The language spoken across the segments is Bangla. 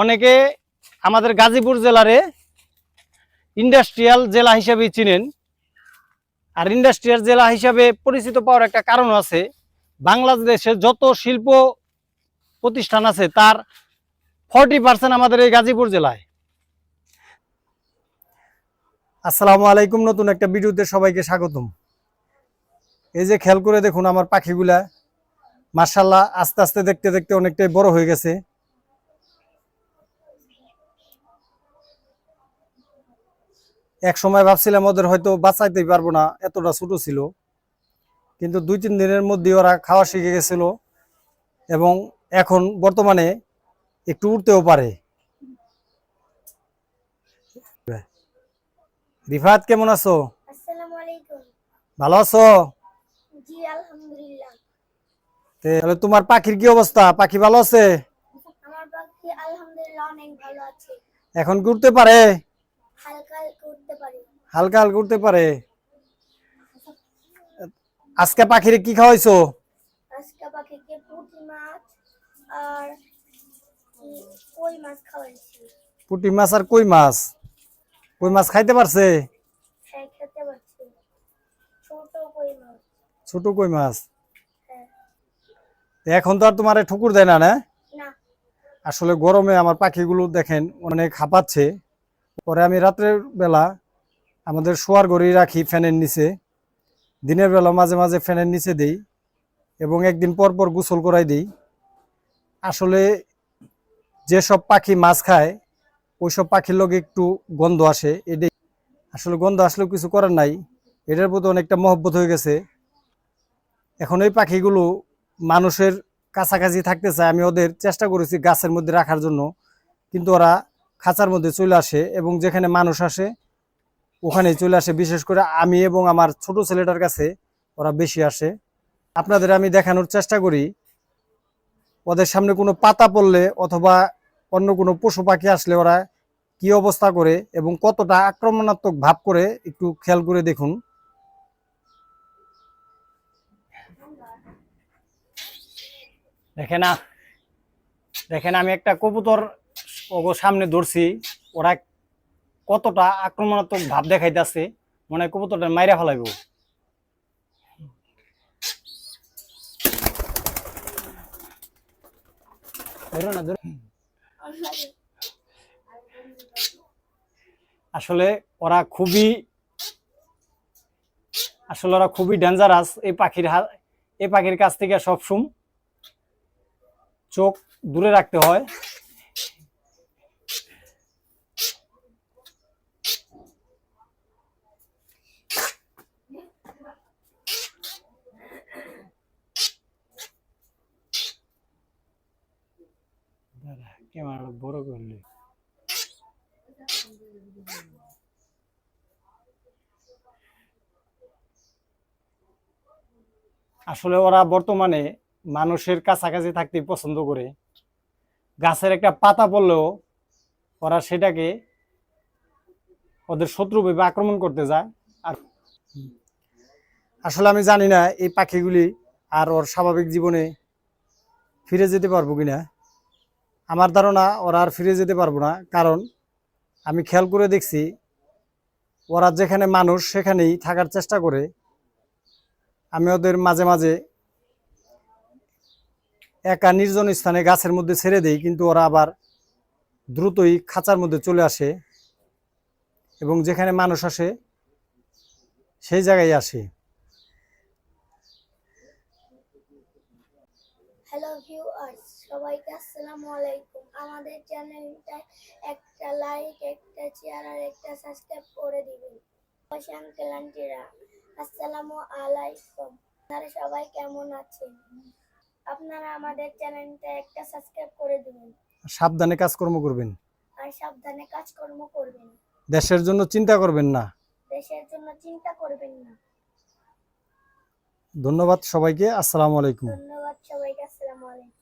অনেকে আমাদের গাজীপুর জেলারে ইন্ডাস্ট্রিয়াল জেলা হিসেবে চিনেন। আর ইন্ডাস্ট্রিয়াল জেলা হিসাবে পরিচিত পাওয়ার একটা কারণ আছে, বাংলাদেশে যত শিল্প প্রতিষ্ঠান আছে, তার ফর্টি পার্সেন্ট আমাদের এই গাজীপুর জেলায়। আসসালামু আলাইকুম, নতুন একটা ভিডিওতে সবাইকে স্বাগতম। এই যে খেয়াল করে দেখুন, আমার পাখিগুলা মার্শাল্লাহ আস্তে আস্তে দেখতে দেখতে অনেকটাই বড় হয়ে গেছে। এক সময় ভাবছিলাম ওদের হয়তো বাঁচাইতেই পারব না এতটা ছোট ছিল। কিন্তু দুই তিন দিনের মধ্যে ওরা খাওয়া শিখে গেছিল এবং এখন বর্তমানে একটু উঠতেও পারে। রিফাত কেমন আছো? ভালো আছো? তাহলে তোমার পাখির কি অবস্থা? পাখি ভালো আছে? এখন ঘুরতে পারে হালকা হালকা উঠতে পারে হালকা হালকা উঠতে পারে। আজকে পাখিরে কি খাওয়াইছো? আজকে পাখিকে পুঁটি মাছ আর কই মাছ খাওয়াইছি? পুঁটি মাছ আর কই মাছ? কই মাছ খাইতে পারছে? হ্যাঁ খেতে পারছি। ছোট কই মাছ। ছোট কই মাছ? হ্যাঁ। এখন তো আর তোমার ঠুকুর দেয় না না? না। আসলে গরমে আমার পাখিগুলো দেখেন অনেক হাঁপাচ্ছে। পরে আমি রাত্রের বেলা আমাদের শোয়ার ঘরেই রাখি ফ্যানের নিচে। দিনের বেলা মাঝে মাঝে ফ্যানের নিচে দেই এবং একদিন পর পর গোসল করাই দিই। আসলে যেসব পাখি মাছ খায়, ওইসব পাখির লোক একটু গন্ধ আসে, এটাই। আসলে গন্ধ আসলেও কিছু করার নাই, এটার প্রতি অনেকটা মহব্বত হয়ে গেছে। এখন এই পাখিগুলো মানুষের কাছাকাছি থাকতে চায়, আমি ওদের চেষ্টা করেছি গাছের মধ্যে রাখার জন্য, কিন্তু ওরা খাঁচার মধ্যে চলে আসে এবং যেখানে মানুষ আসে ওখানেই চলে আসে, বিশেষ করে আমি এবং আমার ছোট ছেলেটার কাছে ওরা বেশি আসে। আপনাদের আমি দেখানোর চেষ্টা করি, ওদের সামনে কোনো পাতা পড়লে অথবা অন্য কোনো পশু পাখি আসলে ওরা কি অবস্থা করে এবং কতটা আক্রমণাত্মক ভাব করে একটু খেয়াল করে দেখুন। দেখে না দেখেন আমি একটা কবুতর ওগো সামনে ধরছি, ওরা কতটা আক্রমণাত্মক ভাব দেখাইতেছে, মনে হয় কবুতরটা মাইরা ফেলাইব। আসলে ওরা খুবই, আসলে ওরা খুবই ডেঞ্জারাস এই পাখির এই পাখির কাছ থেকে সবসময় চোখ দূরে রাখতে হয়। বড় করলে। আসলে ওরা বর্তমানে মানুষের কাছাকাছি থাকতে পছন্দ করে। গাছের একটা পাতা পড়লেও ওরা সেটাকে ওদের শত্রু ভেবে আক্রমণ করতে যায়। আর আসলে আমি জানি না এই পাখিগুলি আর ওর স্বাভাবিক জীবনে ফিরে যেতে পারব কিনা। আমার ধারণা ওরা আর ফিরে যেতে পারব না, কারণ আমি খেয়াল করে দেখছি ওরা যেখানে মানুষ সেখানেই থাকার চেষ্টা করে। আমি ওদের মাঝে মাঝে একা নির্জন স্থানে গাছের মধ্যে ছেড়ে দেই, কিন্তু ওরা আবার দ্রুতই খাঁচার মধ্যে চলে আসে এবং যেখানে মানুষ আসে সেই জায়গায় আসে। সবাইকে আসসালামু আলাইকুম। আমাদের চ্যানেলটা একটা লাইক একটা শেয়ার আর একটা সাবস্ক্রাইব করে দিবেন। বসে আঙ্কেল আন্টিরা আসসালামু আলাইকুম। আপনারা সবাই কেমন আছেন? আপনারা আমাদের চ্যানেলটা একটা সাবস্ক্রাইব করে দিবেন। সাবধানে কাজকর্ম করবেন। আর সাবধানে কাজকর্ম করবেন। দেশের জন্য চিন্তা করবেন না। দেশের জন্য চিন্তা করবেন না। ধন্যবাদ সবাইকে। আসসালামু আলাইকুম। ধন্যবাদ সবাইকে। আসসালামু আলাইকুম।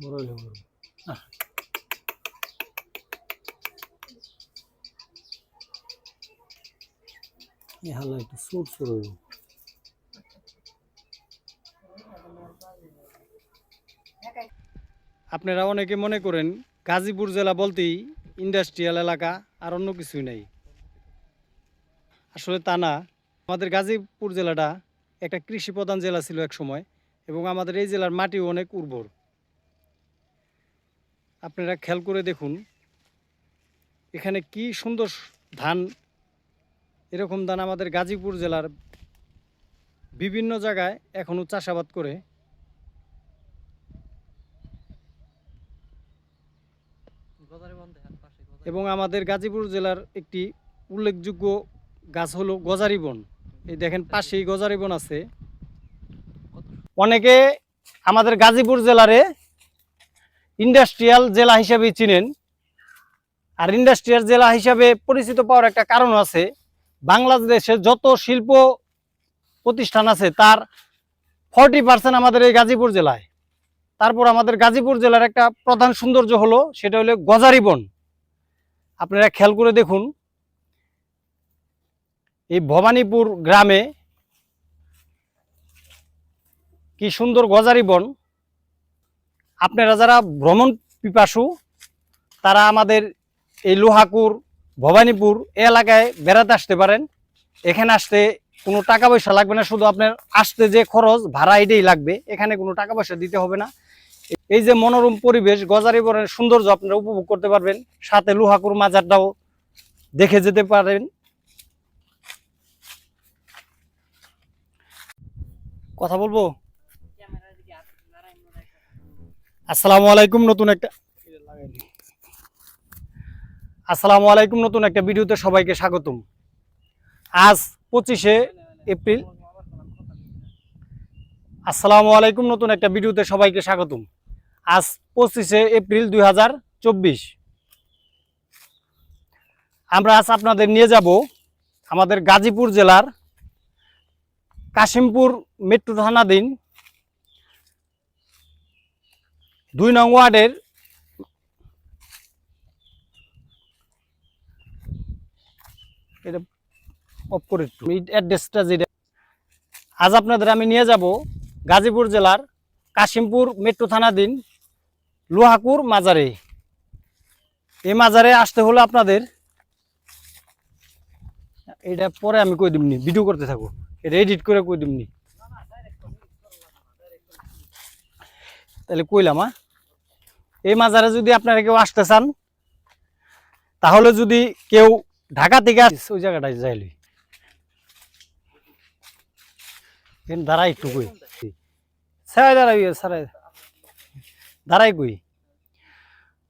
বড় হয়ে এই হালা একটু সুর সুর হইব। আপনারা অনেকে মনে করেন গাজীপুর জেলা বলতেই ইন্ডাস্ট্রিয়াল এলাকা আর অন্য কিছুই নাই। আসলে তা না। আমাদের গাজীপুর জেলাটা একটা কৃষি প্রধান জেলা ছিল এক সময় এবং আমাদের এই জেলার মাটিও অনেক উর্বর। আপনারা খেয়াল করে দেখুন, এখানে কি সুন্দর ধান, এরকম ধান আমাদের গাজীপুর জেলার বিভিন্ন জায়গায় এখনও চাষাবাদ করে। এবং আমাদের গাজীপুর জেলার একটি উল্লেখযোগ্য গাছ হলো গজারি বন। এই দেখেন পাশেই গজারি বন আছে। অনেকে আমাদের গাজীপুর জেলারে ইন্ডাস্ট্রিয়াল জেলা হিসাবে চিনেন। আর ইন্ডাস্ট্রিয়াল জেলা হিসাবে পরিচিত পাওয়ার একটা কারণ আছে। বাংলাদেশে যত শিল্প প্রতিষ্ঠান আছে, তার ফর্টি পার্সেন্ট আমাদের এই গাজীপুর জেলায়। তারপর আমাদের গাজীপুর জেলার একটা প্রধান সৌন্দর্য হলো, সেটা হলো গজারি বন। আপনারা খেয়াল করে দেখুন, এই ভবানীপুর গ্রামে কি সুন্দর গজারি বন। আপনারা যারা ভ্রমণ পিপাসু, তারা আমাদের এই লোহাকুর, ভবানীপুর এলাকায় বেড়াতে আসতে পারেন। এখানে আসতে কোনো টাকা পয়সা লাগবে না, শুধু আপনার আসতে যে খরচ, ভাড়া এটাই লাগবে। এখানে কোনো টাকা পয়সা দিতে হবে না। এই যে মনোরম পরিবেশ, গজারি বনের সৌন্দর্য আপনারা উপভোগ করতে পারবেন। সাথে লোহাকুর মাজারটাও দেখে যেতে পারেন। কথা বলব? আসসালামু আলাইকুম, নতুন একটা আসসালামু আলাইকুম, নতুন একটা ভিডিওতে সবাইকে স্বাগতম। আজ পঁচিশে এপ্রিল। আসসালামু আলাইকুম, নতুন একটা ভিডিওতে সবাইকে স্বাগতম। আজ পঁচিশে এপ্রিল দু হাজার চব্বিশ। আমরা আজ আপনাদের নিয়ে যাব আমাদের গাজীপুর জেলার কাশিমপুর মেট্রো থানাধীন দুই নং ওয়ার্ডের অ্যাড্রেসটা যেটা আজ আপনাদের আমি নিয়ে যাব গাজীপুর জেলার কাশিমপুর মেট্রো থানাধীন লোহাকুর মাজারে। এই মাজারে আসতে হলো আপনাদের এটা পরে আমি কই দিমনি ভিডিও করতে থাকো এটা এডিট করে কই দিমনি। তাহলে কইলাম হ্যাঁ এই মাজারে যদি আপনারা কেউ আসতে চান, তাহলে যদি কেউ ঢাকা থেকে আসে ওই জায়গাটায় যাইলি দাঁড়াই একটু কই। সারাই দাঁড়াই সারাই দাঁড়াই কই?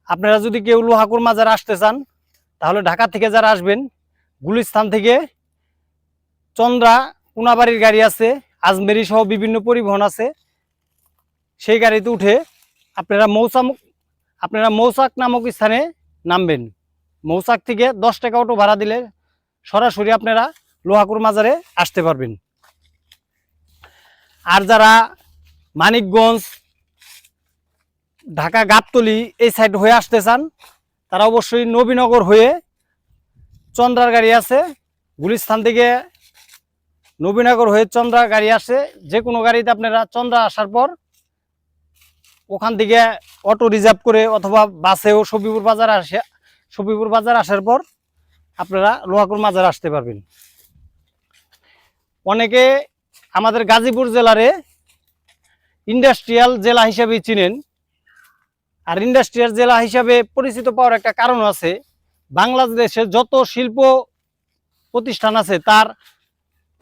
আপনারা যদি কেউ লোহাকুর মাজার আসতে চান, তাহলে ঢাকা থেকে যারা আসবেন গুলিস্তান থেকে চন্দ্রা কোনাবাড়ির গাড়ি আছে, আজমেরি সহ বিভিন্ন পরিবহন আছে, সেই গাড়িতে উঠে আপনারা মৌসাম আপনারা মৌসাক নামক স্থানে নামবেন। মৌসাক থেকে দশ টাকা অটো ভাড়া দিলে সরাসরি আপনারা লোহাকুর মাজারে আসতে পারবেন। আর যারা মানিকগঞ্জ ঢাকা গাবতলি এই সাইড হয়ে আসতে চান, তারা অবশ্যই নবীনগর হয়ে চন্দ্রার গাড়ি আছে। গুলিস্থান থেকে নবীনগর হয়ে চন্দ্রা গাড়ি আসে। যে কোনো গাড়িতে আপনারা চন্দ্রা আসার পর ওখান থেকে অটো রিজার্ভ করে অথবা বাসেও সবিপুর বাজার আসে সবিপুর বাজার আসার পর আপনারা লোহাকুর মাজার আসতে পারবেন। অনেকে আমাদের গাজীপুর জেলারে ইন্ডাস্ট্রিয়াল জেলা হিসাবে চিনেন। আর ইন্ডাস্ট্রিয়াল জেলা হিসাবে পরিচিত পাওয়ার একটা কারণ আছে। বাংলাদেশে যত শিল্প প্রতিষ্ঠান আছে, তার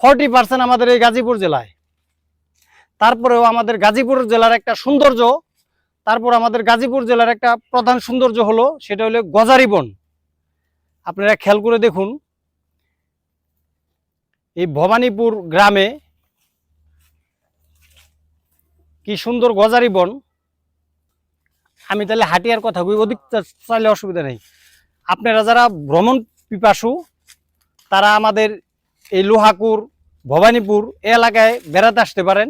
ফর্টি পার্সেন্ট আমাদের এই গাজীপুর জেলায়। তারপরেও আমাদের গাজীপুর জেলার একটা সৌন্দর্য, তারপর আমাদের গাজীপুর জেলার একটা প্রধান সৌন্দর্য হলো, সেটা হলো গজারি বন আপনারা খেয়াল করে দেখুন, এই ভবানীপুর গ্রামে কি সুন্দর গজারি বন আমি তাহলে হাটিয়ার কথা কই অধিক চাইলে অসুবিধা নেই। আপনারা যারা ভ্রমণ পিপাসু, তারা আমাদের এই লোহাকুর, ভবানীপুর এলাকায় বেড়াতে আসতে পারেন।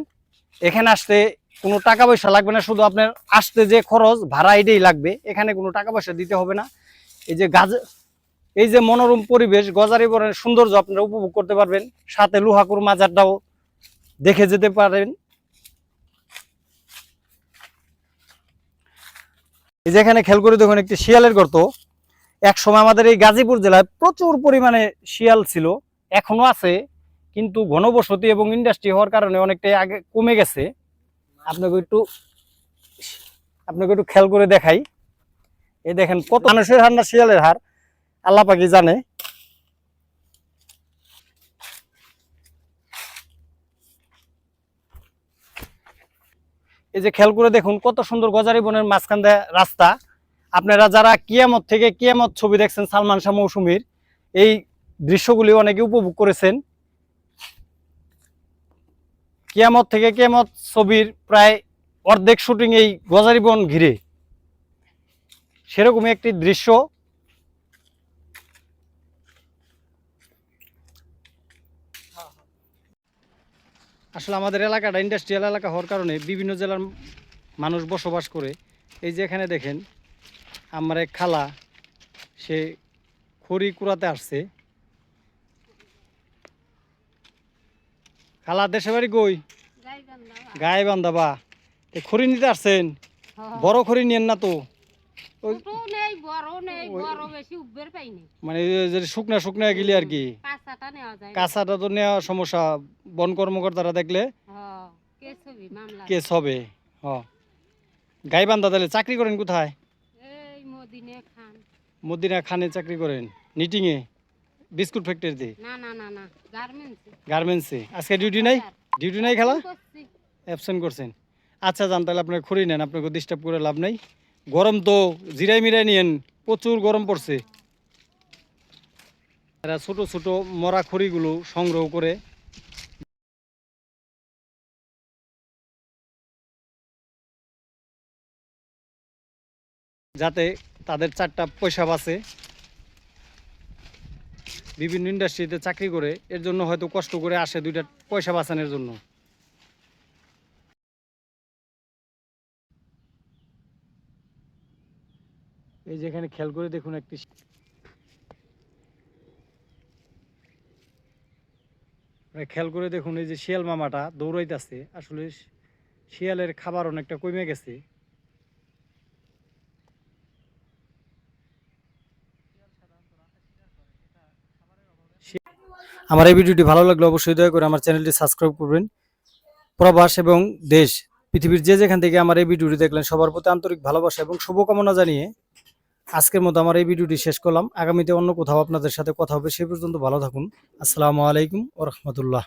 এখানে আসতে কোনো টাকা পয়সা লাগবে না, শুধু আপনার আসতে যে খরচ, ভাড়া এটাই লাগবে। এখানে কোনো টাকা পয়সা দিতে হবে না। এই যে গাছ, এই যে মনোরম পরিবেশ, গজারি বনের সৌন্দর্য আপনারা উপভোগ করতে পারবেন। সাথে লোহাকুর মাজারটাও দেখে যেতে পারেন। এই যে এখানে খেয়াল করে দেখুন, একটি শিয়ালের গর্ত। এক সময় আমাদের এই গাজীপুর জেলায় প্রচুর পরিমাণে শিয়াল ছিল, এখনও আছে, কিন্তু ঘনবসতি এবং ইন্ডাস্ট্রি হওয়ার কারণে অনেকটাই আগে কমে গেছে। আপনাকে একটু আপনাকে একটু খেয়াল করে দেখাই। এই দেখেন কত মানুষের হার না শিয়ালের হার আল্লাপাকি জানে। এই যে খেয়াল করে দেখুন, কত সুন্দর গজারি বনের মাঝখান রাস্তা। আপনারা যারা কিয়ামত থেকে কিয়ামত ছবি দেখছেন, সালমান শাহ মৌসুমীর, এই দৃশ্যগুলি অনেকে উপভোগ করেছেন। কিয়ামত থেকে কিয়ামত ছবির প্রায় অর্ধেক শুটিং এই গজারি বন ঘিরে। সেরকমই একটি দৃশ্য আসলে আমাদের এলাকাটা ইন্ডাস্ট্রিয়াল এলাকা হওয়ার কারণে বিভিন্ন জেলার মানুষ বসবাস করে। এই যে এখানে দেখেন আমার এক খালা সে খড়ি কুড়াতে আসছে। খালা দেশে বাড়ি কই? গায়ে বান্ধাবা খড়ি নিতে আসছেন? বড় খড়ি নিয়েন না তো? মানে শুকনা শুকনা গিলি আর কি। কাঁচাটা তো নেওয়া সমস্যা বন কর্মকর্তারা দেখলে কেস হবে হ। গাই বান্ধা তাহলে চাকরি করেন কোথায়? মদিনে খান। চাকরি করেন নিটিংয়ে বিস্কুট ফ্যাক্টরিতে? না না না না গার্মেন্টস। গার্মেন্টসে। আজকে ডিউটি নাই? ডিউটি নাই খেলা? অ্যাবসেন্ট করছেন। আচ্ছা যান তাহলে আপনার খড়ি নেন আপনাকে ডিস্টার্ব করে লাভ নাই। গরম তো জিরাই মিরাই নিয়েন, প্রচুর গরম পড়ছে। এরা ছোট ছোট মরা খড়িগুলো সংগ্রহ করে যাতে তাদের চারটা পয়সা বাঁচে বিভিন্ন ইন্ডাস্ট্রিতে চাকরি করে, এর জন্য হয়তো কষ্ট করে আসে দুইটা পয়সা বাঁচানোর জন্য। এই যে এখানে খেয়াল করে দেখুন একটি মানে খেয়াল করে দেখুন এই যে শিয়াল মামাটা দৌড়াইতেছে। আসলে শিয়ালের খাবার অনেকটা কমে গেছে। আমার এই ভিডিওটি ভালো লাগলে অবশ্যই দয়া করে আমার চ্যানেলটি সাবস্ক্রাইব করবেন। প্রবাস এবং দেশ, পৃথিবীর যে যেখান থেকে আমার এই ভিডিওটি দেখলেন, সবার প্রতি আন্তরিক ভালোবাসা এবং শুভকামনা জানিয়ে আজকের মতো আমার এই ভিডিওটি শেষ করলাম। আগামীতে অন্য কোথাও আপনাদের সাথে কথা হবে, সে পর্যন্ত ভালো থাকুন। আসসালামু আলাইকুম ও রহমতুল্লাহ।